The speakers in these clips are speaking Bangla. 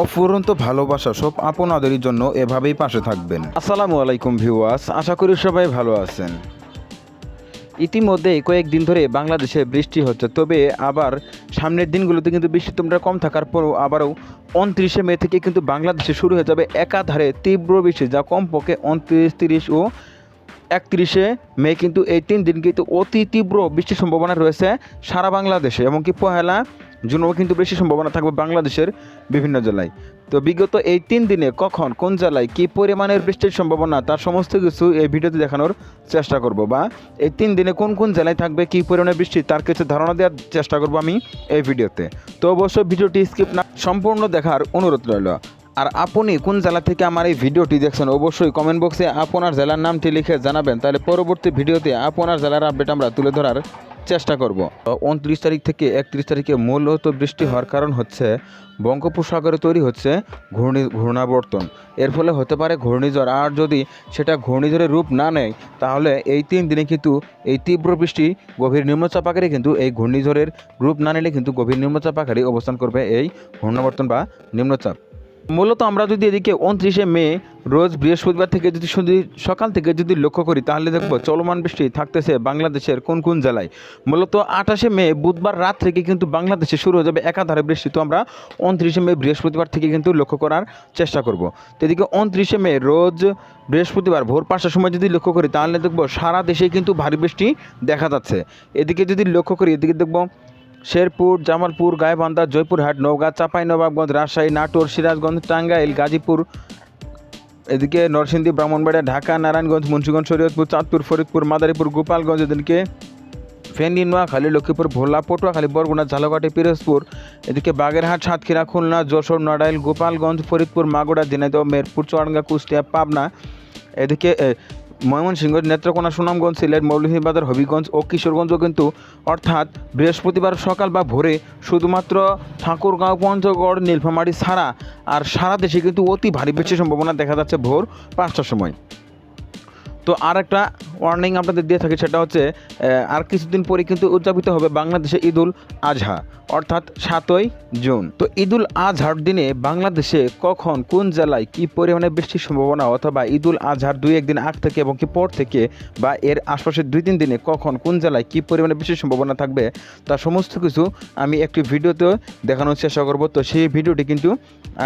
অফুরন্ত ভালোবাসা সব আপনাদেরই জন্য এভাবেই পাশে থাকবেন। আসসালামু আলাইকুম ভিউয়ার্স, আশা করি সবাই ভালো আছেন। ইতিমধ্যে কয়েকদিন ধরে বাংলাদেশে বৃষ্টি হচ্ছে, তবে আবার সামনের দিনগুলোতে কিন্তু বৃষ্টি তোমরা কম থাকার পরও আবারও উনত্রিশে মে থেকে কিন্তু বাংলাদেশে শুরু হয়ে যাবে একাধারে তীব্র বৃষ্টি, যা কমপক্ষে উনত্রিশ, তিরিশ ও একত্রিশে মে কিন্তু এই তিন দিন কিন্তু অতি তীব্র বৃষ্টির সম্ভাবনা রয়েছে সারা বাংলাদেশে, এমনকি পহেলা জুনও কিন্তু বেশি সম্ভাবনা থাকবে বাংলাদেশের বিভিন্ন জেলায়। তো বিগত এই তিন দিনে কখন, কোন জেলায় কী পরিমাণের বৃষ্টির সম্ভাবনা, তার সমস্ত কিছু এই ভিডিওতে দেখানোর চেষ্টা করব বা এই তিন দিনে কোন কোন জেলায় থাকবে, কী পরিমাণের বৃষ্টি, তার কিছু ধারণা দেওয়ার চেষ্টা করব আমি এই ভিডিওতে। তো অবশ্যই ভিডিওটি স্কিপ না, সম্পূর্ণ দেখার অনুরোধ রইল। আর আপনি কোন জেলা থেকে আমার এই ভিডিওটি দেখছেন, অবশ্যই কমেন্ট বক্সে আপনার জেলার নামটি লিখে জানাবেন, তাহলে পরবর্তী ভিডিওতে আপনার জেলার আপডেট আমরা তুলে ধরার চেষ্টা করব। উনত্রিশ তারিখ থেকে একত্রিশ তারিখে মূলত বৃষ্টি হওয়ার কারণ হচ্ছে বঙ্গোপসাগরে তৈরি হচ্ছে ঘূর্ণি, ঘূর্ণাবর্তন। এর ফলে হতে পারে ঘূর্ণিঝড়। আর যদি সেটা ঘূর্ণিঝড়ের রূপ না নেয়, তাহলে এই তিন দিনে কিন্তু এই তীব্র বৃষ্টি গভীর নিম্নচাপ আকারে কিন্তু এই ঘূর্ণিঝড়ের রূপ না নিলে কিন্তু গভীর নিম্নচাপ আকারে অবস্থান করবে এই ঘূর্ণাবর্তন বা নিম্নচাপ। মূলত আমরা যদি এদিকে উনত্রিশে মে রোজ বৃহস্পতিবার থেকে যদি শুধু সকাল থেকে যদি লক্ষ্য করি, তাহলে দেখব চলমান বৃষ্টি থাকতেছে বাংলাদেশের কোন কোন জেলায়। মূলত আঠাশে মে বুধবার রাত থেকে কিন্তু বাংলাদেশে শুরু হয়ে যাবে একাধারে বৃষ্টি। তো আমরা উনত্রিশে মে বৃহস্পতিবার থেকে কিন্তু লক্ষ্য করার চেষ্টা করব। তো এদিকে উনত্রিশে মে রোজ বৃহস্পতিবার ভোর পাঁচটার সময় যদি লক্ষ্য করি, তাহলে দেখব সারা দেশে কিন্তু ভারী বৃষ্টি দেখা যাচ্ছে। এদিকে যদি লক্ষ্য করি, এদিকে দেখব শেরপুর, জামালপুর, গাইবান্ধা, জয়পুরহাট, নওগাঁ চাঁপাইনবাবগঞ্জ রাজশাহী, নাটোর, সিরাজগঞ্জ, টাঙ্গাইল, গাজীপুর, এদিকে নরসিংদী, ব্রাহ্মণবাড়িয়া, ঢাকা, নারায়ণগঞ্জ, মুন্সিগঞ্জ, শরীয়তপুর, চাঁদপুর, ফরিদপুর, মাদারীপুর, গোপালগঞ্জ এদিকে ফেনী, নোয়াখালী, লক্ষ্মীপুর, ভোলা, পটুয়াখালী, বরগুনা ঝালকাটি পিরোজপুর, এদিকে বাগেরহাট, সাতক্ষীরা, খুলনা, যশোর, নড়াইল, গোপালগঞ্জ, ফরিদপুর মাগুড়া ঝিনাইদহ, মেরপুর, চুয়াডাঙ্গা, কুষ্টিয়া, পাবনা, এদিকে ময়মনসিংহ নেত্রকোনা সুনামগঞ্জ, সিলেট, মৌলভীবাজার, হবিগঞ্জ ও কিশোরগঞ্জও কিন্তু অর্থাৎ বৃহস্পতিবার সকাল বা ভোরে শুধুমাত্র ঠাকুরগাঁও, পঞ্চগড়, নীলফামারি ছাড়া আর সারা দেশে কিন্তু অতি ভারী বৃষ্টির সম্ভাবনা দেখা যাচ্ছে ভোর পাঁচটার সময়। তো আর একটা ওয়ার্নিং আপনাদের দিয়ে থাকি, সেটা হচ্ছে আর কিছুদিন পরে কিন্তু উদযাপিত হবে বাংলাদেশে ঈদুল আজহা, অর্থাৎ সাতই জুন। তো ঈদুল আজহার দিনে বাংলাদেশে কখন, কোন জেলায় কী পরিমাণে বৃষ্টির সম্ভাবনা অথবা ঈদুল আজহার দুই একদিন আগ থেকে এবং কি পর থেকে বা এর আশপাশের দুই তিন দিনে কখন, কোন জেলায় কী পরিমাণে বৃষ্টির সম্ভাবনা থাকবে তার সমস্ত কিছু আমি একটি ভিডিওতে দেখানোর চেষ্টা করব। তো সেই ভিডিওটি কিন্তু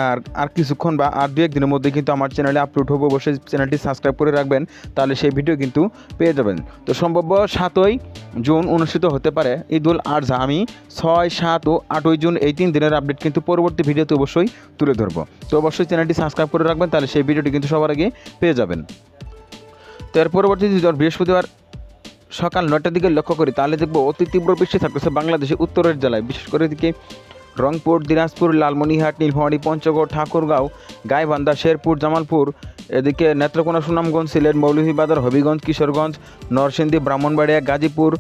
আর আর কিছুক্ষণ বা আর দু একদিনের মধ্যে কিন্তু আমার চ্যানেলে আপলোড হবে। অবশ্যই চ্যানেলটি সাবস্ক্রাইব করে রাখবেন। তাহলে সেই ভিডিও কিন্তু পেয়ে যাবেন। তো সম্ভাব্য সাতই জুন অনুষ্ঠিত হতে পারে ঈদুল আজহা আমি ছয়, সাত ও আটই জুন এই তিন দিনের আপডেট কিন্তু পরবর্তী ভিডিওতে অবশ্যই তুলে ধরবো। তো অবশ্যই চ্যানেলটি সাবস্ক্রাইব করে রাখবেন, তাহলে সেই ভিডিওটি কিন্তু সবার আগে পেয়ে যাবেন। তো এর পরবর্তী বৃহস্পতিবার সকাল নয়টার দিকে লক্ষ্য করি, তাহলে দেখব অতি তীব্র বৃষ্টি থাকতেছে বাংলাদেশের উত্তরের জেলায়। বিশেষ করে এদিকে রংপুর, দিনাজপুর, লালমনিরহাট, নীলফামারী, পঞ্চগড়, ঠাকুরগাঁও, গাইবান্ধা, শেরপুর, জামালপুর এদিকে নেত্রকোনা সুনামগঞ্জ সিলেট, মৌলভীবাজার, হবিগঞ্জ, কিশোরগঞ্জ, নরসিংদী, ব্রাহ্মণবাড়িয়া, গাজীপুর,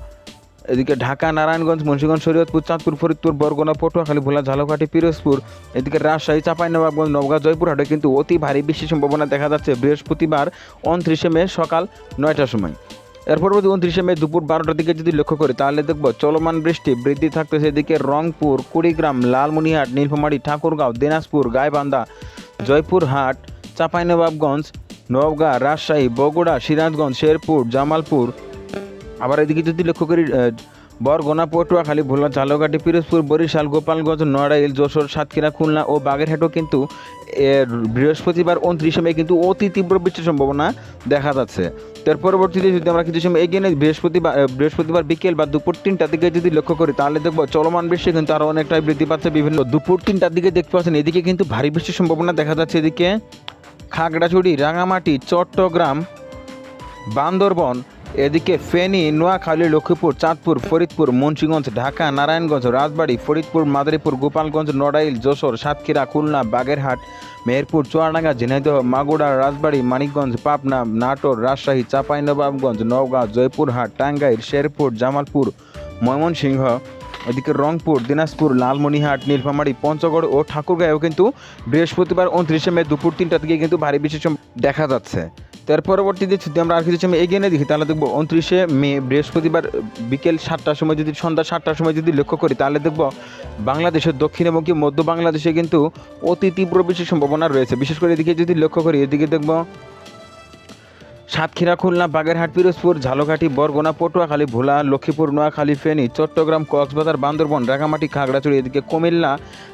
এদিকে ঢাকা, নারায়ণগঞ্জ, মুন্সিগঞ্জ শরীয়তপুর চাঁদপুর ফরিদপুর, বরগুনা, পটুয়াখালী, ভোলা, ঝালকাঠি, পিরোজপুর, এদিকে রাজশাহী চাঁপাইনবাবগঞ্জ নওগাঁ, জয়পুরহাটে কিন্তু অতি ভারী বৃষ্টির সম্ভাবনা দেখা যাচ্ছে বৃহস্পতিবার উনত্রিশে মে সকাল নয়টার সময়। এর পরবর্তী উনত্রিশে মে দুপুর বারোটার দিকে যদি লক্ষ্য করি, তাহলে দেখব চলমান বৃষ্টি বৃদ্ধি থাকতেছে এদিকে রংপুর, কুড়িগ্রাম, লালমনিরহাট, নীলফামারী, ঠাকুরগাঁও, দিনাজপুর, গাইবান্ধা, জয়পুরহাট চাঁপাইনবাবগঞ্জ, নওগাঁ, রাজশাহী, বগুড়া, সিরাজগঞ্জ, শেরপুর, জামালপুর। আবার এদিকে যদি লক্ষ্য করি বরগোনা, পটুয়াখালী, ভোলা, ঝালকাঠি, পিরোজপুর, বরিশাল, গোপালগঞ্জ, নড়াইল, যশোর, সাতক্ষীরা, খুলনা ও বাগেরহাটও কিন্তু বৃহস্পতিবার উনত্রিশে মে কিন্তু অতি তীব্র বৃষ্টির সম্ভাবনা দেখা যাচ্ছে। তার পরবর্তীতে যদি আমরা কিছু সময় এগিয়ে নিই, বৃহস্পতিবার বৃহস্পতিবার বিকেল বা দুপুর তিনটার দিকে যদি লক্ষ্য করি, তাহলে দেখব চলমান বৃষ্টি কিন্তু আরও অনেকটাই বৃদ্ধি পাচ্ছে। বিভিন্ন দুপুর তিনটার দিকে দেখতে পাচ্ছেন, এদিকে কিন্তু ভারী বৃষ্টির সম্ভাবনা দেখা যাচ্ছে এদিকে। খাগড়াছড়ি, রাঙামাটি, চট্টগ্রাম, বান্দরবন, এদিকে ফেনী, নোয়াখালী, লক্ষ্মীপুর, চাঁদপুর, ফরিদপুর, মুন্সিগঞ্জ, ঢাকা, নারায়ণগঞ্জ, রাজবাড়ী, ফরিদপুর, মাদারীপুর, গোপালগঞ্জ, নড়াইল, যশোর, সাতক্ষীরা, খুলনা, বাগেরহাট, মেহেরপুর, চুয়াডাঙ্গা, ঝিনাইদহ মাগুড়া রাজবাড়ী, মানিকগঞ্জ, পাবনা, নাটোর, রাজশাহী, চাঁপাইনবাবগঞ্জ, নওগাঁ, জয়পুরহাট, টাঙ্গাইল, শেরপুর, জামালপুর, ময়মনসিংহ এদিকে রংপুর, দিনাজপুর, লালমনিহাট, নীলফামারী, পঞ্চগড় ও ঠাকুরগাঁয়েও কিন্তু বৃহস্পতিবার উনত্রিশে মে দুপুর তিনটা থেকে কিন্তু ভারী বৃষ্টির দেখা যাচ্ছে। তার পরবর্তীতে যদি আমরা আর কিছু সময় এগিয়ে নিয়ে দেখি, তাহলে দেখব উনত্রিশে মে বৃহস্পতিবার বিকেল সাতটার সময় যদি, সন্ধ্যা সাতটার সময় যদি লক্ষ্য করি, তাহলে দেখব বাংলাদেশের দক্ষিণ এবং কি মধ্য বাংলাদেশে কিন্তু অতি তীব্র বৃষ্টির সম্ভাবনা রয়েছে। বিশেষ করে এদিকে যদি লক্ষ্য করি, এদিকে দেখব সাতক্ষীরা, খুলনা, বাগেরহাট, পিরোজপুর, ঝালকাঠি, বরগুনা, পটুয়াখালী, ভোলা, লক্ষ্মীপুর, নোয়াখালী, ফেনী, চট্টগ্রাম, কক্সবাজার, বান্দরবন রাঙামাটি খাগড়াছড়ি, এদিকে কুমিল্লা,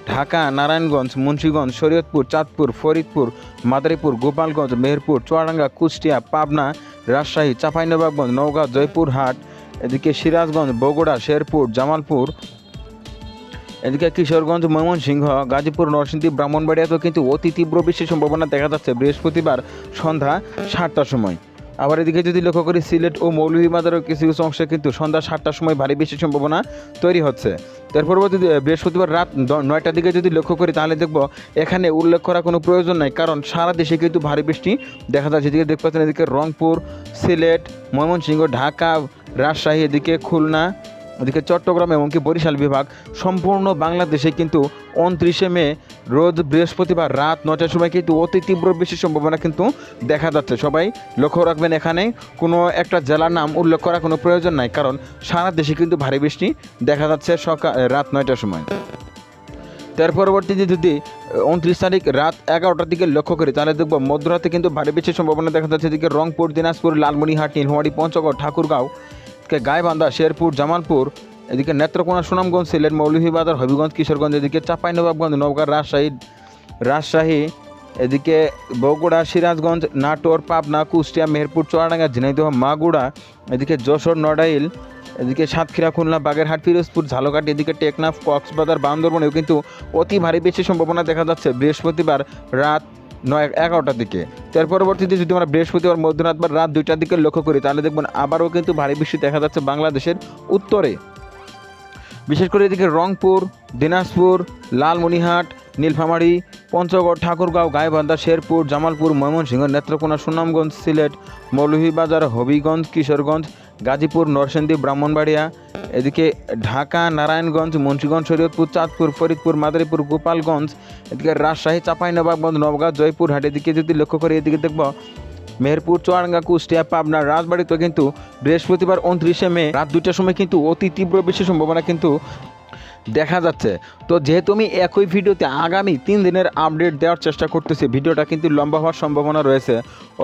ঢাকা, নারায়ণগঞ্জ, মুন্সীগঞ্জ, শরীয়তপুর, চাঁদপুর, ফরিদপুর, মাদারীপুর, গোপালগঞ্জ, মেহেরপুর, চুয়াডাঙ্গা, কুষ্টিয়া, পাবনা, রাজশাহী, চাঁপাইনবাবগঞ্জ, নওগাঁ, জয়পুরহাট, এদিকে সিরাজগঞ্জ, বগুড়া, শেরপুর, জামালপুর এদিকে কিশোরগঞ্জ, ময়মনসিংহ, গাজীপুর, নরসিংদী, ব্রাহ্মণবাড়িয়াতেও কিন্তু অতি তীব্র বৃষ্টির সম্ভাবনা দেখা যাচ্ছে। বৃহস্পতিবার সন্ধ্যা সাতটার সময়। আবার এদিকে যদি লক্ষ্য করি, সিলেট ও মৌলভীবাজারের কিছু কিছু অংশে কিন্তু সন্ধ্যা সাতটার সময় ভারী বৃষ্টির সম্ভাবনা তৈরি হচ্ছে। তার পরবর্তী বৃহস্পতিবার রাত নয়টার দিকে যদি লক্ষ্য করি, তাহলে দেখব এখানে উল্লেখ করা কোনো প্রয়োজন নাই, কারণ সারা দেশে কিন্তু ভারী বৃষ্টি দেখা যাচ্ছে। এদিকে দেখতে পাচ্ছেন, এদিকে রংপুর, সিলেট, ময়মনসিংহ, ঢাকা, রাজশাহী, এদিকে খুলনা ওদিকে চট্টগ্রাম এমনকি বরিশাল বিভাগ সম্পূর্ণ বাংলাদেশে কিন্তু উনত্রিশে মে, রোজ বৃহস্পতিবার রাত নটার সময় কিন্তু অতি তীব্র বৃষ্টির সম্ভাবনা কিন্তু দেখা যাচ্ছে। সবাই লক্ষ্য রাখবেন এখানে কোনো একটা জেলার নাম উল্লেখ করার কোনো প্রয়োজন নাই, কারণ সারা দেশে কিন্তু ভারী বৃষ্টি দেখা যাচ্ছে সকাল রাত নয়টার সময়। তার পরবর্তীতে যদি উনত্রিশ তারিখ রাত এগারোটার দিকে লক্ষ্য করি, তাহলে দেখব মধ্যরাতে কিন্তু ভারী বৃষ্টির সম্ভাবনা দেখা যাচ্ছে। এদিকে রংপুর, দিনাজপুর, লালমনিহাট, নীলফামারী, পঞ্চগড়, ঠাকুরগাঁও এদিকে গাইবান্ধা, শেরপুর, জামালপুর, এদিকে নেত্রকোনা, সুনামগঞ্জ, সিলেট, মৌলভীবাজার, হবিগঞ্জ, কিশোরগঞ্জ, এদিকে চাঁপাইনবাবগঞ্জ নওগাঁ, রাজশাহী রাজশাহী, এদিকে বগুড়া, সিরাজগঞ্জ, নাটোর, পাবনা, কুষ্টিয়া, মেহেরপুর, চুয়াডাঙ্গা, ঝিনাইদহ মাগুড়া এদিকে যশোর, নড়াইল, এদিকে সাতক্ষীরা, খুলনা, বাগেরহাট, ফিরোজপুর, ঝালকাঠি, এদিকে টেকনাফ, কক্সবাজার, বান্দরবনেও কিন্তু অতি ভারী বেশি সম্ভাবনা দেখা যাচ্ছে। বৃহস্পতিবার রাত নয়, এগারোটার দিকে। তার পরবর্তীতে যদি আমরা বৃহস্পতিবার, মধ্যরাত বা রাত দুইটার দিকে লক্ষ্য করি, তাহলে দেখবেন আবারও কিন্তু ভারী বৃষ্টি দেখা যাচ্ছে বাংলাদেশের উত্তরে। বিশেষ করে এদিকে রংপুর, দিনাজপুর লালমনিহাট নীলফামারী, পঞ্চগড়, ঠাকুরগাঁও, গাইবান্ধা, শেরপুর, জামালপুর, ময়মনসিংহ, নেত্রকোনা, সুনামগঞ্জ, সিলেট, মৌলভীবাজার, হবিগঞ্জ, কিশোরগঞ্জ, গাজীপুর, নরসিংদী, ব্রাহ্মণবাড়িয়া, এদিকে ঢাকা, নারায়ণগঞ্জ, মুন্সিগঞ্জ, শরীয়তপুর, চাঁদপুর, ফরিদপুর, মাদারীপুর, গোপালগঞ্জ, এদিকে রাজশাহী চাঁপাইনবাবগঞ্জ নবগাঁ জয়পুরহাট এদিকে যদি লক্ষ্য করি, এদিকে দেখব মেহেরপুর, চুয়াডাঙ্গা, কুষ্টিয়া, পাবনা রাজবাড়িতে কিন্তু বৃহস্পতিবার উনত্রিশে মে, রাত দুইটার সময় কিন্তু অতি তীব্র বৃষ্টির সম্ভাবনা কিন্তু দেখা যাচ্ছে। তো যেহেতু আমি একই ভিডিওতে আগামী তিন দিনের আপডেট দেওয়ার চেষ্টা করতেছি, ভিডিওটা কিন্তু লম্বা হওয়ার সম্ভাবনা রয়েছে।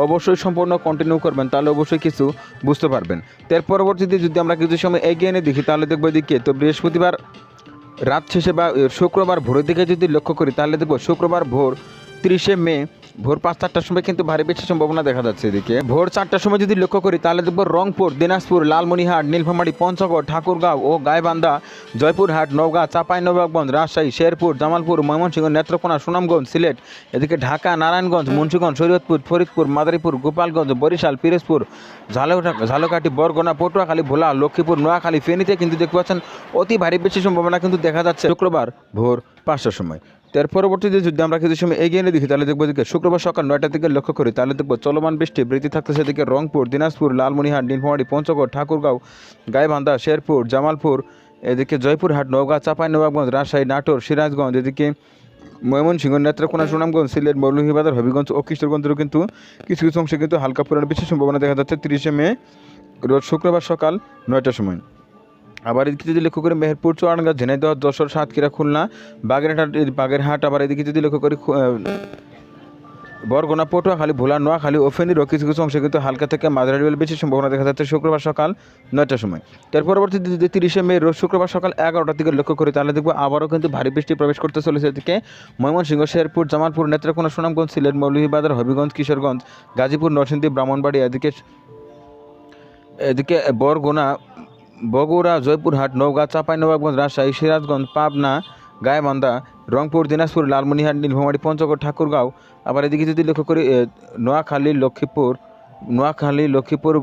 অবশ্যই সম্পূর্ণ কন্টিনিউ করবেন, তাহলে অবশ্যই কিছু বুঝতে পারবেন। তার পরবর্তীতে যদি আমরা কিছু সময় এগিয়ে এনে দেখি, তাহলে দেখব এদিকে, তো বৃহস্পতিবার রাত শেষে বা শুক্রবার ভোরের দিকে যদি লক্ষ্য করি, তাহলে দেখব শুক্রবার ভোর তিরিশে মে, ভোর পাঁচ চারটার সময় কিন্তু ভারী বৃষ্টির সম্ভাবনা দেখা যাচ্ছে এদিকে। ভোর চারটার সময় যদি লক্ষ্য করি, তাহলে দেখব রংপুর, দিনাজপুর লালমনিহাট নীলফামারী, পঞ্চগড়, ঠাকুরগাঁও ও গাইবান্ধা, জয়পুরহাট, নওগাঁ চাঁপাইনবাবগঞ্জ রাজশাহী, শেরপুর, জামালপুর, ময়মনসিংহ, নেত্রকোনা, সুনামগঞ্জ, সিলেট, এদিকে ঢাকা, নারায়ণগঞ্জ, মুন্সিগঞ্জ, শরীয়তপুর, ফরিদপুর, মাদারীপুর, গোপালগঞ্জ, বরিশাল, পিরোজপুর ঝালকা ঝালকাঠি, বরগনা, পটুয়াখালী, ভোলা, লক্ষ্মীপুর, নোয়াখালী, ফেনীতে কিন্তু দেখতে পাচ্ছেন অতি ভারী বৃষ্টির সম্ভাবনা কিন্তু দেখা যাচ্ছে শুক্রবার ভোর পাঁচটার সময়। তার পরবর্তীতে যদি আমরা কিছু সময় এগিয়ে নিয়ে দেখি, তাহলে দেখব এদিকে শুক্রবার সকাল নয়টার দিকে লক্ষ্য করি, তাহলে দেখব চলমান বৃষ্টি, বৃদ্ধি থাকতেছে এদিকে রংপুর, দিনাজপুর, লালমনিহাট নীলফামারী পঞ্চগড়, ঠাকুরগাঁও, গাইবান্ধা, শেরপুর, জামালপুর, এদিকে জয়পুরহাট, নওগাঁ চাঁপাইনবাবগঞ্জ রাজশাহী, নাটোর, সিরাজগঞ্জ, এদিকে ময়মনসিংহ, নেত্রকোনা, সুনামগঞ্জ, সিলেট, মৌলভীবাজার, হবিগঞ্জ ও কিশোরগঞ্জেরও কিন্তু কিছু কিছু অংশে কিন্তু হালকা পরিমাণে বেশি সম্ভাবনা দেখা যাচ্ছে। তিরিশে মে, রোজ শুক্রবার সকাল নয়টার সময়। আবার এদিকে যদি লক্ষ্য করি মেহেরপুর, চুয়াডাঙ্গা, ঝিনাইদহ, যশোর, সাতক্ষীরা, খুলনা, বাগেরহাট বাগেরহাট, আবার এদিকে যদি লক্ষ্য করি বরগুনা, পটুয়াখালী, ভোলা, নোয়াখালী ও ফেনীরও কিছু কিছু অংশে কিন্তু হালকা থেকে মাঝারি লেভেল বেশি সম্ভাবনা দেখা যাচ্ছে শুক্রবার সকাল নয়টার সময়। তার পরবর্তীতে যদি তিরিশে মে রোজ শুক্রবার সকাল এগারোটার দিকে লক্ষ্য করি, তাহলে দেখব আবারও কিন্তু ভারী বৃষ্টি প্রবেশ করতে চলেছে এদিকে ময়মনসিংহ, শেরপুর, জামালপুর, নেত্রকোনা, সুনামগঞ্জ, সিলেট, মৌলভীবাজার, হবিগঞ্জ, কিশোরগঞ্জ, গাজীপুর, নরসিংদী ব্রাহ্মণবাড়ি এদিকে এদিকে বরগুনা বগুড়া, জয়পুরহাট, নওগাঁ, চাঁপাইনবাবগঞ্জ, রাজশাহী, সিরাজগঞ্জ, পাবনা, গাইবান্ধা, রংপুর, দিনাজপুর, লালমনিহাট, নীলফামারী, পঞ্চগড়, ঠাকুরগাঁও। আবার এদিকে যদি লক্ষ্য করি নোয়াখালী, লক্ষ্মীপুর নোয়াখালী, লক্ষ্মীপুর,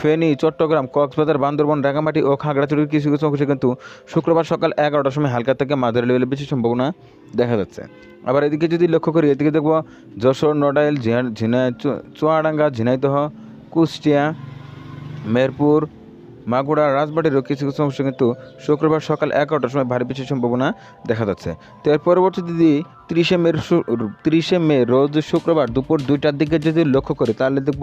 ফেনী, চট্টগ্রাম, কক্সবাজার, বান্দরবন রাঙামাটি ও খাগড়াছড়ির কিছু কিছু অংশে কিন্তু শুক্রবার সকাল এগারোটার সময় হালকা থেকে মাঝারি লেভেলে বেশি সম্ভাবনা দেখা যাচ্ছে। আবার এদিকে যদি লক্ষ্য করি, এদিকে দেখব যশোর, নড়াইল, ঝিনা চুয়াডাঙ্গা, ঝিনাইদহ, কুষ্টিয়া মেরপুর মাগুরা রাজবাড়িরও কিছু কিছু অংশ কিন্তু শুক্রবার সকাল এগারোটার সময় ভারী বৃষ্টির সম্ভাবনা দেখা যাচ্ছে। তো এর পরবর্তী যদি তিরিশে মে তিরিশে মে রোজ শুক্রবার দুপুর দুইটার দিকে যদি লক্ষ্য করি, তাহলে দেখব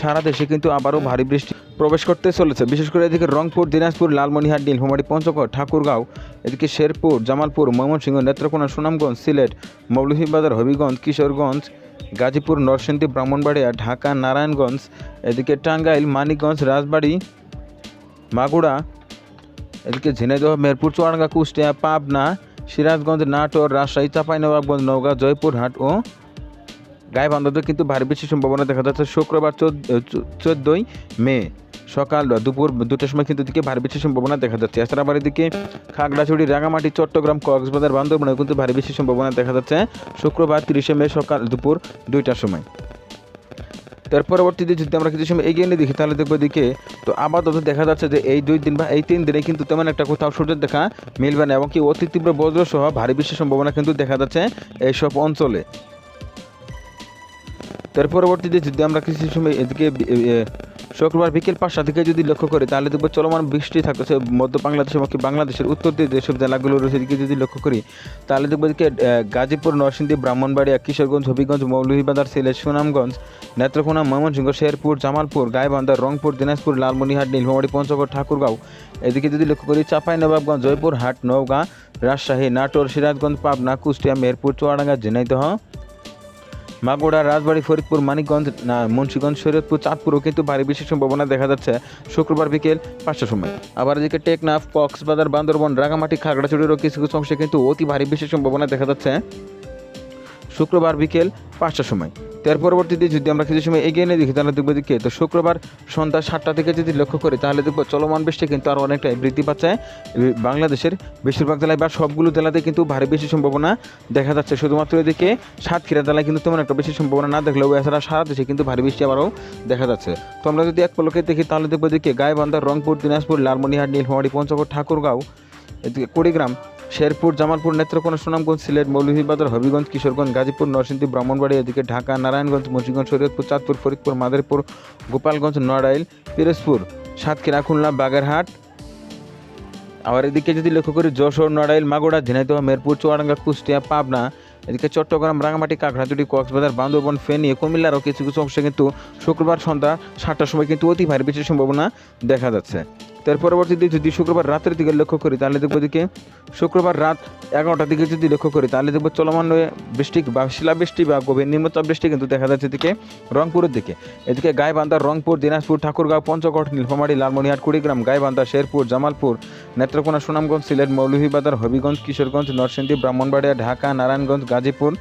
সারা দেশে কিন্তু আবারও ভারী বৃষ্টি প্রবেশ করতে চলেছে। বিশেষ করে এদিকে রংপুর, দিনাজপুর লালমনিহাট নীলফামারী, পঞ্চগড়, ঠাকুরগাঁও, এদিকে শেরপুর, জামালপুর, ময়মনসিংহ, নেত্রকোনা, সুনামগঞ্জ, সিলেট, মৌলভীবাজার, হবিগঞ্জ, কিশোরগঞ্জ, গাজীপুর, নরসিংদী, ব্রাহ্মণবাড়িয়া, ঢাকা, নারায়ণগঞ্জ, এদিকে টাঙ্গাইল, মানিকগঞ্জ, রাজবাড়ী মাগুরা, এদিকে ঝিনাইদহ, মেরপুর, চুয়াডাঙ্গা, কুষ্টিয়া, পাবনা, সিরাজগঞ্জ, নাটোর, রাজশাহী, চাঁপাইনবাবগঞ্জ, নওগাঁ, জয়পুরহাট ও গাইবান্ধাতে কিন্তু ভারী বৃষ্টির সম্ভাবনা দেখা যাচ্ছে শুক্রবার চোদ্দোই মে। সকাল দুপুর দুটোর সময় কিন্তু দিকে ভারী বৃষ্টির সম্ভাবনা দেখা যাচ্ছে। এছাড়া আবার এদিকে খাগড়াছড়ি রাঙামাটি চট্টগ্রাম, কক্সবাজার, বান্দরবনে কিন্তু ভারী বৃষ্টির সম্ভাবনা দেখা যাচ্ছে শুক্রবার তিরিশে মে সকাল দুপুর দুইটার সময়। তার পরবর্তীতে যদি আমরা কিছু সময় এগিয়ে নিয়ে দেখি, তাহলে দেখব দিকে তো আবার আপাতত দেখা যাচ্ছে যে এই দুই দিন বা এই তিন দিনে কিন্তু তেমন একটা কোথাও সূর্যের দেখা মিলবে না, এবং কি অতি তীব্র বজ্র সহ ভারী বৃষ্টির সম্ভাবনা কিন্তু দেখা যাচ্ছে এইসব অঞ্চলে। তার পরবর্তীতে যদি আমরা কিছু সময় এদিকে শুক্রবার বিকেল পাঁচটা থেকে যদি লক্ষ্য করি, তাহলে দেখব চলমান বৃষ্টি থাকতেছে মধ্য বাংলাদেশ এবং বাংলাদেশের উত্তর দিয়ে যেসব জেলাগুলো রয়েছে, এদিকে যদি লক্ষ্য করি, তাহলে দেখব এদিকে গাজীপুর, নরসিংদী, ব্রাহ্মণবাড়িয়া, কিশোরগঞ্জ, হবিগঞ্জ, মৌলভীবাজার, সিলেট, সুনামগঞ্জ, নেত্রকোনা, ময়মনসিংহ, শেরপুর, জামালপুর, গাইবান্ধা, রংপুর, দিনাজপুর, লালমনিহাট, নীলফামারী, পঞ্চগড়, ঠাকুরগাঁও। এদিকে যদি লক্ষ্য করি, চাঁপাইনবাবগঞ্জ, জয়পুরহাট, নওগাঁ, রাজশাহী, নাটোর, সিরাজগঞ্জ, পাবনা, কুষ্টিয়া, মেহেরপুর, চুয়াডাঙ্গা, ঝিনাইদহ মাগুরা, রাজবাড়ী, ফরিদপুর, মানিকগঞ্জ, না, মুন্সিগঞ্জ, শরীয়তপুর চাঁদপুরও কিন্তু ভারী বৃষ্টির সম্ভাবনা দেখা যাচ্ছে শুক্রবার বিকেল পাঁচটার সময়। আবার এদিকে টেকনাফ, কক্সবাজার, বান্দরবন, রাঙামাটি খাগড়াছড়িরও কিছু কিছু অংশে কিন্তু অতি ভারী বৃষ্টির সম্ভাবনা দেখা যাচ্ছে শুক্রবার বিকেল পাঁচটার সময়। তার পরবর্তীতে যদি আমরা কিছু সময় এগিয়ে নিয়ে দেখি, তাহলে দেখব দিকে তো শুক্রবার সন্ধ্যা সাতটা থেকে যদি লক্ষ্য করি, তাহলে দেখব চলমান বৃষ্টি কিন্তু আরও অনেকটাই বৃদ্ধি পাচ্ছে। বাংলাদেশের বেশিরভাগ জেলায় বা সবগুলো জেলাতে কিন্তু ভারী বেশি সম্ভাবনা দেখা যাচ্ছে। শুধুমাত্র এদিকে সাতক্ষীরা জেলায় কিন্তু তেমন একটা বেশি সম্ভাবনা না দেখলেও, এছাড়া সারা দেশে কিন্তু ভারী বৃষ্টি আবারও দেখা যাচ্ছে। তো আমরা যদি এক পলকে দেখি, তাহলে দেখব দিকে গাইবান্ধা, রংপুর, দিনাজপুর লালমনিহাট নীলফামারী, পঞ্চগড়, ঠাকুরগাঁও, এদিকে কুড়িগ্রাম শেরপুর জামালপুর নেত্রকোনা সুনামগঞ্জ সিলেট মৌলভীবাজার হবিগঞ্জ কিশোরগঞ্জ গাজীপুর নরসিংদী ব্রাহ্মণবাড়ি এদিকে ঢাকা নারায়ণগঞ্জ মুন্সিগঞ্জ শরীয়তপুর চাঁদপুর ফরিদপুর মাদারীপুর গোপালগঞ্জ নড়াইল পিরোজপুর সাতক্ষীরা খুলনা বাগেরহাট। আবার এদিকে যদি লক্ষ্য করি যশোর, নড়াইল, মাগুরা, ঝিনাইদহ, মেরপুর, চুয়াডাঙ্গা, কুষ্টিয়া, পাবনা, এদিকে চট্টগ্রাম রাঙামাটি কাকড়াচুড়ি কক্সবাজার, বান্দরবন, ফেনী কুমিল্লারও কিছু কিছু অংশে কিন্তু শুক্রবার সন্ধ্যা সাতটার সময় কিন্তু অতি ভারী বৃষ্টির সম্ভাবনা দেখা যাচ্ছে। তার পরবর্তীতে যদি শুক্রবার রাতের দিকে লক্ষ্য করি, তাহলে দেখব দিকে শুক্রবার রাত এগারোটার দিকে যদি লক্ষ্য করি, তাহলে দেখব চলমান বৃষ্টি বা শিলাবৃষ্টি বা গভীর নিম্নচাপ বৃষ্টি কিন্তু দেখা যাচ্ছে এদিকে রংপুরের দিকে। এদিকে গাইবান্ধা, রংপুর, দিনাজপুর, ঠাকুরগাঁও, পঞ্চগড়, নীলফামারী, লালমনিহাট, কুড়িগ্রাম, গাইবান্ধা, শেরপুর, জামালপুর, নেত্রকোনা, সুনামগঞ্জ, সিলেট, মৌলভীবাজার, হবিগঞ্জ, কিশোরগঞ্জ, নরসিংদী, ব্রাহ্মণবাড়িয়া, ঢাকা, নারায়ণগঞ্জ, গাজীপুর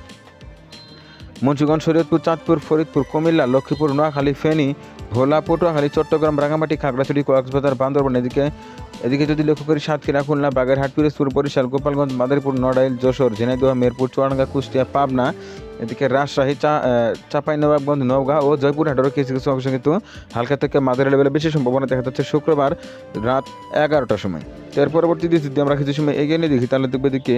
মুন্সিগঞ্জ, শরীয়তপুর, চাঁদপুর, ফরিদপুর, কুমিল্লা, লক্ষ্মীপুর, নোয়াখালী, ফেনী, ভোলা পটুয়াখালী চট্টগ্রাম রাঙামাটি খাগড়াছড়ি, কক্সবাজার, বান্দরবান এদিকে এদিকে যদি লক্ষ্য করি, সাতক্ষীরা, খুলনা, বাগেরহাট, পিরোজপুর, বরিশাল, গোপালগঞ্জ, মাদারীপুর, নড়াইল, যশোর, ঝিনাইদহ, মেরপুর, চুয়াডাঙ্গা, কুষ্টিয়া, পাবনা, এদিকে রাজশাহী চাঁপাইনবাবগঞ্জ, নওগাঁ ও জয়পুরহাটেরও কিছু কিছু অংশ কিন্তু হালকা থেকে মাঝারি লেভেলে বেশি সম্ভাবনা দেখা যাচ্ছে শুক্রবার রাত এগারোটার সময়। এর পরবর্তীতে যদি আমরা কিছু সময় এগিয়ে নিয়ে দেখি, তাহলে দেখবে দিকে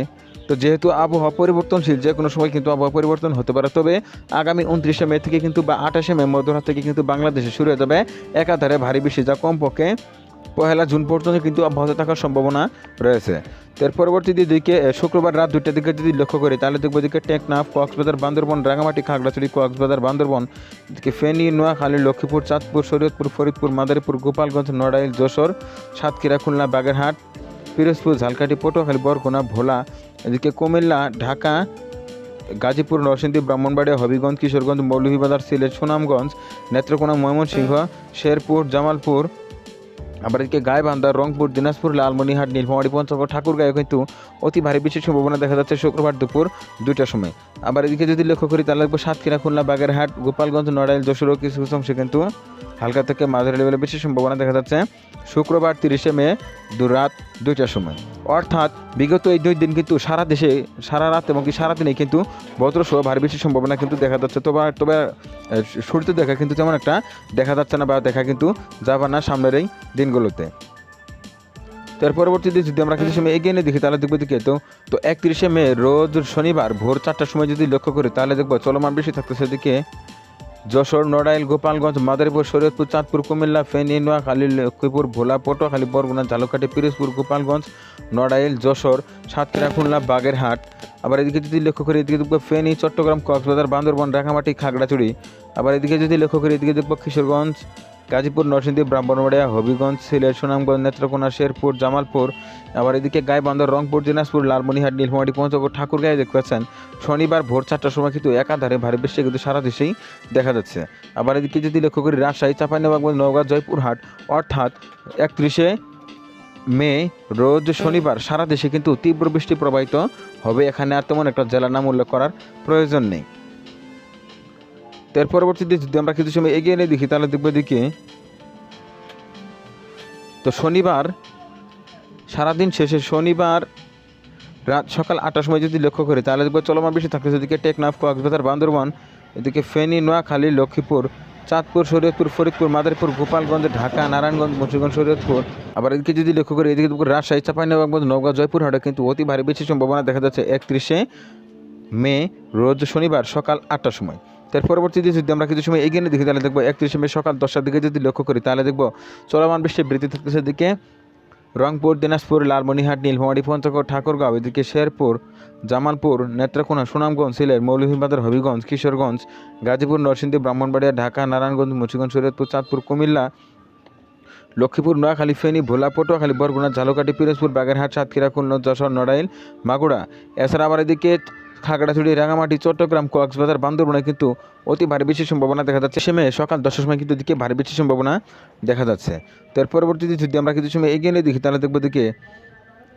তো যেহেতু আবহাওয়া পরিবর্তনশীল, যে কোনো সময় কিন্তু আবহাওয়া পরিবর্তন হতে পারে। তবে আগামী উনত্রিশে মে থেকে কিন্তু বা আঠাশে মে মধ্যরাত থেকে কিন্তু বাংলাদেশে শুরু হয়ে যাবে একাধারে ভারী বৃষ্টি, যা কমপক্ষে পহেলা জুন পর্যন্ত কিন্তু অব্যাহত থাকার সম্ভাবনা রয়েছে। এর পরবর্তী দিকে শুক্রবার রাত দুইটার দিকে যদি লক্ষ্য করি, তাহলে দেখব দিকে টেকনাফ, কক্সবাজার, বান্দরবন রাঙামাটি খাগড়াছড়ি, কক্সবাজার, বান্দরবন, এদিকে ফেনী, নোয়াখালী, লক্ষ্মীপুর, চাঁদপুর, শরীয়তপুর, ফরিদপুর, মাদারীপুর, গোপালগঞ্জ, নড়াইল, যশোর, সাতক্ষীরা, খুলনা, বাগেরহাট পিরোজপুর, ঝালকাঠি, পটুয়াখালী, বরগুনা, ভোলা, এদিকে কুমিল্লা, ঢাকা, গাজীপুর, নরসিংদী, ব্রাহ্মণবাড়িয়া, হবিগঞ্জ, কিশোরগঞ্জ, মৌলভীবাজার, সিলেট, সুনামগঞ্জ, নেত্রকোনা, ময়মনসিংহ, শেরপুর, জামালপুর আবার এদিকে গাইবান্ধা রংপুর, দিনাজপুর লালমনিহাট নীলফামারী পঞ্চগড় ঠাকুরগাঁও কিন্তু অতি ভারী বৃষ্টির সম্ভাবনা দেখা যাচ্ছে শুক্রবার দুপুর দুইটার সময়। আবার এদিকে যদি লক্ষ্য করি, তাহলে দেখব সাতক্ষীরা, খুলনা, বাগেরহাট, গোপালগঞ্জ, নড়াইল, যশোর কিছু কিছু অংশে কিন্তু হালকা থেকে মাঝারি লেভেলে বেশি সম্ভাবনা দেখা যাচ্ছে শুক্রবার তিরিশে মে দু রাত দুইটার সময়। অর্থাৎ বিগত এই দুই দিন কিন্তু সারা দেশে, সারা রাত এবং কি সারা দিনে কিন্তু বজ্রসহ ভারী বৃষ্টির সম্ভাবনা কিন্তু দেখা যাচ্ছে। তবে তবে শুরুতে দেখা কিন্তু তেমন একটা দেখা যাচ্ছে না বা দেখা কিন্তু যাবে না সামনের এই দিনগুলোতে। তার পরবর্তীতে যদি আমরা কিছু সময় এগিয়ে নিয়ে দেখি, তাহলে দেখব দিকে তো তো একত্রিশে মে, রোজ শনিবার ভোর চারটার সময় যদি লক্ষ্য করি, তাহলে দেখব চলমান বৃষ্টি থাকতেছে দিকে যশোর, নড়াইল, গোপালগঞ্জ, মাদারীপুর, শরীয়তপুর, চাঁদপুর, কুমিল্লা, ফেনী নোয়াখালী লক্ষ্মীপুর ভোলা পটুয়াখালী বরগুনা ঝালকাঠি পিরোজপুর, গোপালগঞ্জ, নড়াইল, যশোর, সাতক্ষীরা, খুলনা, বাগেরহাট। আবার এদিকে যদি লক্ষ্য করি, এদিকে দেখব ফেনী, চট্টগ্রাম, কক্সবাজার, বান্দরবন রাঙামাটি খাগড়াছড়ি। আবার এদিকে যদি লক্ষ্য করি, এদিকে দেখব কিশোরগঞ্জ গাজীপুর, নরসিংদী, ব্রাহ্মণবাড়িয়া, হবিগঞ্জ, সিলেট, সুনামগঞ্জ, নেত্রকোনা, শেরপুর, জামালপুর, আবার এদিকে গাইবান্ধর রংপুর, দিনাজপুর লালমনিহাট নীলফামারী পঞ্চগড় ঠাকুরগাঁয়ে দেখতে পাচ্ছেন শনিবার ভোর চারটার সময় কিন্তু একাধারে ভারী বৃষ্টি কিন্তু সারা দেশেই দেখা যাচ্ছে। আবার এদিকে যদি লক্ষ্য করি, রাজশাহী, চাঁপাইনবাবগঞ্জ, নওগাঁ, জয়পুরহাট, অর্থাৎ একত্রিশে মে রোজ শনিবার সারা দেশে কিন্তু তীব্র বৃষ্টি প্রবাহিত হবে। এখানে আর তেমন একটা জেলার নাম উল্লেখ করার প্রয়োজন নেই। এর পরবর্তীতে যদি আমরা কিছু সময় এগিয়ে নিয়ে দেখি, তাহলে দেখব দিকে তো শনিবার, সারাদিন শেষে শনিবার রাত সকাল আটটার সময় যদি লক্ষ্য করি, তাহলে দেখব চলমান বৃষ্টি থাকতেছে এদিকে টেকনাফ, কক্সবাজার, বান্দরবান, এদিকে ফেনী, নোয়াখালী, লক্ষ্মীপুর, চাঁদপুর, শরীয়তপুর, ফরিদপুর, মাদারীপুর, গোপালগঞ্জ, ঢাকা, নারায়ণগঞ্জ, মুন্সিগঞ্জ, শরীয়তপুর। আবার এদিকে যদি লক্ষ্য করি, এদিকে রাজশাহী, চাঁপাইনবাবগঞ্জ, নওগাঁ, জয়পুরহাটে কিন্তু অতি ভারী বেশি সম্ভাবনা দেখা যাচ্ছে একত্রিশে মে, রোজ শনিবার সকাল আটটার সময়। তার পরবর্তীতে যদি আমরা কিছু সময় এগিয়ে দেখি, তাহলে দেখব একত্রিশে মে সকাল দশটার দিকে যদি লক্ষ্য করি, তাহলে দেখব চলমান বৃষ্টি বৃদ্ধি থাকতেছে দিকে রংপুর, দিনাজপুর লালমনিহাট নীলফামারী, পঞ্চগড়, ঠাকুরগাঁও, এদিকে শেরপুর, জামালপুর, নেত্রকোনা, সুনামগঞ্জ, সিলেট, মৌলভীবাজার, হবিগঞ্জ, কিশোরগঞ্জ, গাজীপুর, নরসিংদী, ব্রাহ্মণবাড়িয়া, ঢাকা, নারায়ণগঞ্জ, মুন্সিগঞ্জ শরীয়তপুর চাঁদপুর, কুমিল্লা, লক্ষ্মীপুর, নোয়াখালী, ফেনী ভোলা পটুয়াখালী বরগুনা, ঝালকাঠি, পিরোজপুর, বাগেরহাট, সাতক্ষীরা, খুলনা, যশোর, নড়াইল মাগুড়া এছাড়া আবার এদিকে খাগড়াছড়ি, রাঙামাটি, চট্টগ্রাম, কক্সবাজার, বান্দরবনে কিন্তু অতি ভারী বৃষ্টির সম্ভাবনা দেখা যাচ্ছে। সেমে সকাল দশটার সময় কিন্তু দিকে ভারী বৃষ্টির সম্ভাবনা দেখা যাচ্ছে। তার পরবর্তীতে যদি আমরা কিছু সময় এগিয়ে নিয়ে দেখি, তাহলে দেখব দিকে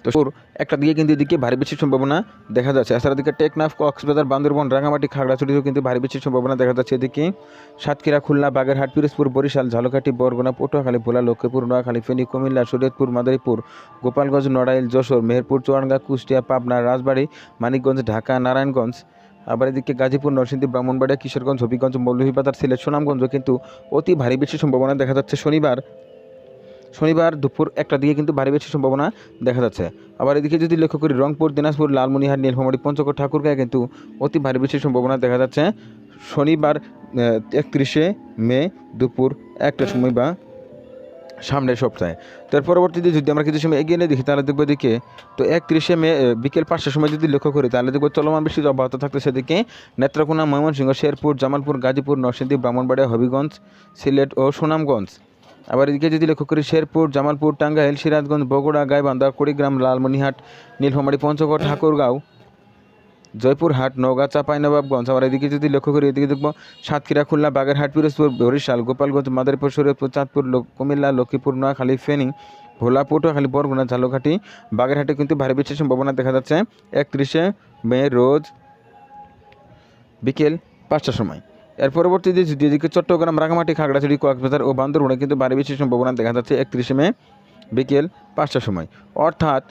তো সুর, একটা দিকে কিন্তু এদিকে ভারী বৃষ্টির সম্ভাবনা দেখা যাচ্ছে। এছাড়া দিকে টেকনাফ, কক্সবাজার, বান্দরবন রাঙামাটি খাগড়াছড়িতেও কিন্তু ভারী বৃষ্টির সম্ভাবনা দেখা যাচ্ছে এদিকে। সাতক্ষীরা, খুলনা, বাগেরহাট, পিরোজপুর, বরিশাল, ঝালকাঠি, বরগুনা, পটুয়াখালী, ভোলা, লক্ষ্মীপুর, নোয়াখালী, ফেনী, কুমিল্লা, শরীয়তপুর, মাদারীপুর, গোপালগঞ্জ, নড়াইল, যশোর, মেহেরপুর, চুয়াডাঙ্গা, কুষ্টিয়া, পাবনা, রাজবাড়ী, মানিকগঞ্জ, ঢাকা, নারায়ণগঞ্জ। আবার এদিকে গাজীপুর, নরসিংদী, ব্রাহ্মণবাড়িয়া, কিশোরগঞ্জ, হবিগঞ্জ, মৌলভীবাজার, সিলেট সুনামগঞ্জ কিন্তু অতি ভারী বৃষ্টির সম্ভাবনা দেখা যাচ্ছে শনিবার। শনিবার দুপুর একটা দিকে কিন্তু ভারী বৃষ্টির সম্ভাবনা দেখা যাচ্ছে। আবার এদিকে যদি লক্ষ্য করি, রংপুর, দিনাজপুর, লালমনিহাট, নীলফামারী, পঞ্চগড়, ঠাকুরগাঁয়ে কিন্তু অতি ভারী বৃষ্টির সম্ভাবনা দেখা যাচ্ছে। শনিবার একত্রিশে মে দুপুর একটা সময় বা সামনের সপ্তাহে। তার পরবর্তীতে যদি আমরা কিছু সময় এগিয়ে নিয়ে দেখি, তাহলে দেখব দিকে তো একত্রিশে মে বিকেল পাঁচটার সময় যদি লক্ষ্য করি, তাহলে দেখব চলমান বৃষ্টি অব্যাহত থাকতে সেদিকে নেত্রকোনা, ময়মনসিংহ, শেরপুর, জামালপুর, গাজীপুর, নরসিংদী, ব্রাহ্মণবাড়িয়া, হবিগঞ্জ, সিলেট ও সুনামগঞ্জ। আবার এদিকে যদি লক্ষ্য করি, শেরপুর, জামালপুর, টাঙ্গাইল, সিরাজগঞ্জ, বগুড়া, গাইবান্ধা, কুড়িগ্রাম, লালমনিহাট, নীলফামারী, পঞ্চগড়, ঠাকুরগাঁও, জয়পুরহাট, নওগাঁ, চাঁপাইনবাবগঞ্জ। আবার এদিকে যদি লক্ষ্য করি, এদিকে দেখব, সাতক্ষীরা, খুলনা, বাগেরহাট, পিরোজপুর, বরিশাল, গোপালগঞ্জ, মাদারীপুর, শরীয়তপুর, চাঁদপুর কুমিল্লা, লক্ষ্মীপুর, নোয়াখালী, ফেনী ভোলা পটুয়াখালী বরগুনা, ঝালকাঠি, বাগেরহাটে কিন্তু ভারী বৃষ্টির সম্ভাবনা দেখা যাচ্ছে। একত্রিশে মে, রোজ বিকেল পাঁচটার সময়। এর পরবর্তীতে যদি এদিকে চট্টগ্রাম রাঙামাটি খাগড়াছড়ি, কক্সবাজার ও বান্দরবনে কিন্তু ভারী বৃষ্টির সম্ভাবনা দেখা যাচ্ছে একত্রিশে মে বিকেল পাঁচটার সময়। অর্থাৎ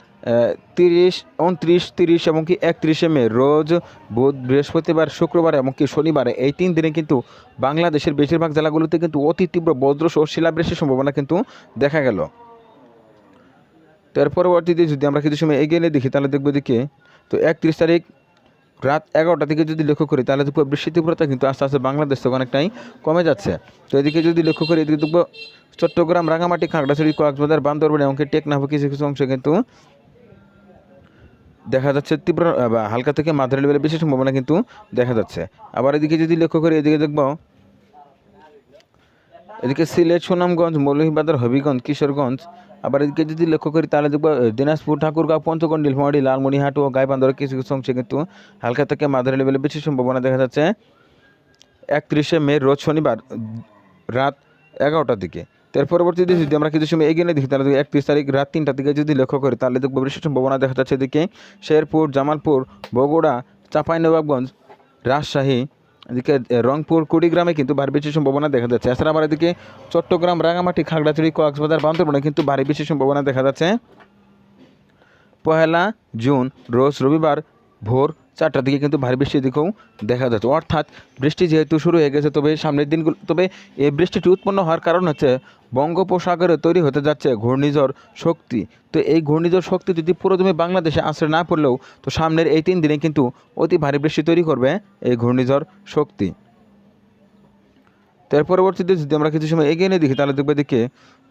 তিরিশ, উনত্রিশ, তিরিশ এবং কি একত্রিশে মে, রোজ বুধ, বৃহস্পতিবার, শুক্রবার এবং কি শনিবারে এই তিন দিনে কিন্তু বাংলাদেশের বেশিরভাগ জেলাগুলোতে কিন্তু অতি তীব্র বজ্রসহ শিলাবৃষ্টির সম্ভাবনা কিন্তু দেখা গেল। তো এর পরবর্তীতে যদি আমরা কিছু সময় এগিয়ে নিয়ে দেখি, তাহলে দেখব দিকে তো একত্রিশ তারিখ রাত এগারোটা থেকে যদি লক্ষ্য করি, তাহলে দেখব বৃষ্টির তীব্রতা কিন্তু আস্তে আস্তে বাংলাদেশ থেকে অনেকটাই কমে যাচ্ছে। তো এদিকে যদি লক্ষ্য করি, এদিকে দেখব চট্টগ্রাম রাঙামাটি খাগড়াছড়ি, কক্সবাজার, বান্দরবান এমনকি টেকনাফ কিছু কিছু অংশে কিন্তু দেখা যাচ্ছে তীব্র বা হালকা থেকে মাঝারি লেভেলের বেশি সম্ভাবনা কিন্তু দেখা যাচ্ছে। আবার এদিকে যদি লক্ষ্য করি, এদিকে দেখব, এদিকে সিলেট, সুনামগঞ্জ, মৌলভীবাজার, হবিগঞ্জ, কিশোরগঞ্জ আবার এদিকে যদি লক্ষ্য করি, তাহলে দেখব দিনাজপুর ঠাকুরগাঁও পঞ্চগড় নীলফামারী লালমনিহাট ও গাইবান্ধরের কিছু কিছু অংশে কিন্তু হালকা থেকে মাঝারি লেভেলে বেশি সম্ভাবনা দেখা যাচ্ছে। একত্রিশে মে, রোজ শনিবার, রাত এগারোটার দিকে। তো এর পরবর্তীতে যদি আমরা কিছু সময় এগিয়ে দেখি, তাহলে একত্রিশ তারিখ রাত তিনটার দিকে যদি লক্ষ্য করি, তাহলে দেখব বৃষ্টির সম্ভাবনা দেখা যাচ্ছে এদিকে। শেরপুর, জামালপুর, বগুড়া, চাঁপাইনবাবগঞ্জ, রাজশাহী এদিকে রংপুর কুড়িগ্রামে কিন্তু ভারী বৃষ্টির সম্ভাবনা দেখা যাচ্ছে। এছাড়া আবার এদিকে চট্টগ্রাম, রাঙামাটি, খাগড়াছড়ি, কক্সবাজার, বান্দরবনে কিন্তু ভারী বৃষ্টির সম্ভাবনা দেখা যাচ্ছে। পহেলা জুন, রোজ রবিবার ভোর চারটার দিকে কিন্তু ভারী বৃষ্টির দিকেও দেখা যাচ্ছে। অর্থাৎ বৃষ্টি যেহেতু শুরু হয়ে গেছে, তবে সামনের দিনগুলো, তবে এই বৃষ্টিটি উৎপন্ন হওয়ার কারণ হচ্ছে বঙ্গোপসাগরে তৈরি হতে যাচ্ছে ঘূর্ণিঝড় শক্তি। তো এই ঘূর্ণিঝড় শক্তি যদি পুরোদমে বাংলাদেশে আশ্রয় না পড়লেও, তো সামনের এই তিন দিনে কিন্তু অতি ভারী বৃষ্টি তৈরি করবে এই ঘূর্ণিঝড় শক্তি। তো এর পরবর্তীতে যদি আমরা কিছু সময় এগিয়ে নিয়ে দেখি, তাহলে দেখব দিকে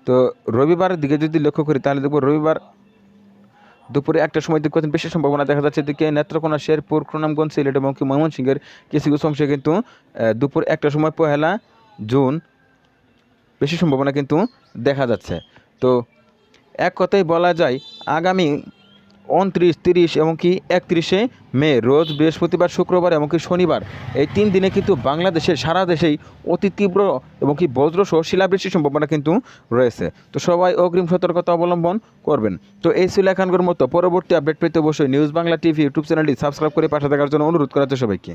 তো রবিবারের দিকে যদি লক্ষ্য করি, তাহলে দেখব রবিবার দুপুরে একটা সময় দিকে বেশি সম্ভাবনা দেখা যাচ্ছে। এদিকে নেত্রকোনা, শেরপুর সুনামগঞ্জ সিলেট এবং কি ময়মনসিংহের কিছু কিছু অংশে কিন্তু দুপুর একটা সময় পহেলা জুন বেশি সম্ভাবনা কিন্তু দেখা যাচ্ছে। তো এক কথাই বলা যায়, আগামী উনত্রিশ, তিরিশ এবং কি একত্রিশে মে, রোজ বৃহস্পতিবার, শুক্রবার এবং কি শনিবার। এই তিন দিনে কিন্তু বাংলাদেশের সারা দেশেই অতি তীব্র এবং কি বজ্রসহ শিলাবৃষ্টির সম্ভাবনা কিন্তু রয়েছে। তো সবাই অগ্রিম সতর্কতা অবলম্বন করবেন। তো এই ছিল এখানকার মতো। পরবর্তী আপডেট পেতে অবশ্যই নিউজ বাংলা টিভি ইউটিউব চ্যানেলটি সাবস্ক্রাইব করে পাশে থাকার জন্য অনুরোধ করা হচ্ছে সবাইকে।